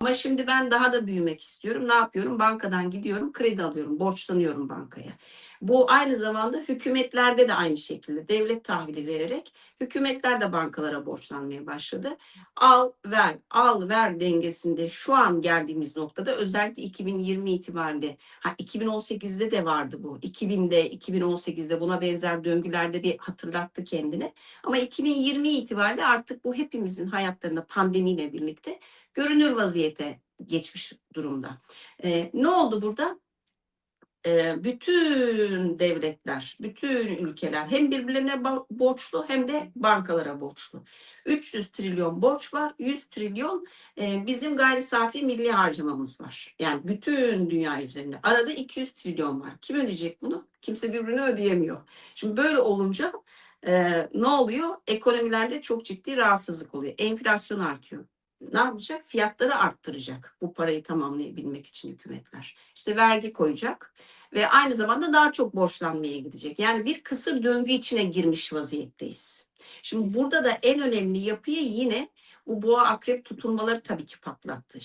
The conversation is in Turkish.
Ama şimdi ben daha da büyümek istiyorum. Ne yapıyorum? Bankadan gidiyorum, kredi alıyorum, borçlanıyorum bankaya. Bu aynı zamanda hükümetlerde de aynı şekilde devlet tahvili vererek hükümetler de bankalara borçlanmaya başladı. Al ver, al ver dengesinde şu an geldiğimiz noktada özellikle 2020 itibariyle ha 2018'de de vardı bu. 2000'de, 2018'de buna benzer döngülerde bir hatırlattı kendini. Ama 2020 itibariyle artık bu hepimizin hayatlarında pandemiyle birlikte görünür vaziyete geçmiş durumda. Ee, ne oldu burada? Ee, bütün devletler, bütün ülkeler hem birbirlerine borçlu hem de bankalara borçlu. 300 trilyon borç var, 100 trilyon e, bizim gayri safi milli harcamamız var. Yani bütün dünya üzerinde. Arada 200 trilyon var. Kim ödeyecek bunu? Kimse birbirini ödeyemiyor. Şimdi böyle olunca e, ne oluyor? Ekonomilerde çok ciddi rahatsızlık oluyor. Enflasyon artıyor ne yapacak? Fiyatları arttıracak bu parayı tamamlayabilmek için hükümetler. İşte vergi koyacak ve aynı zamanda daha çok borçlanmaya gidecek. Yani bir kısır döngü içine girmiş vaziyetteyiz. Şimdi burada da en önemli yapıyı yine bu boğa akrep tutulmaları tabii ki patlattı.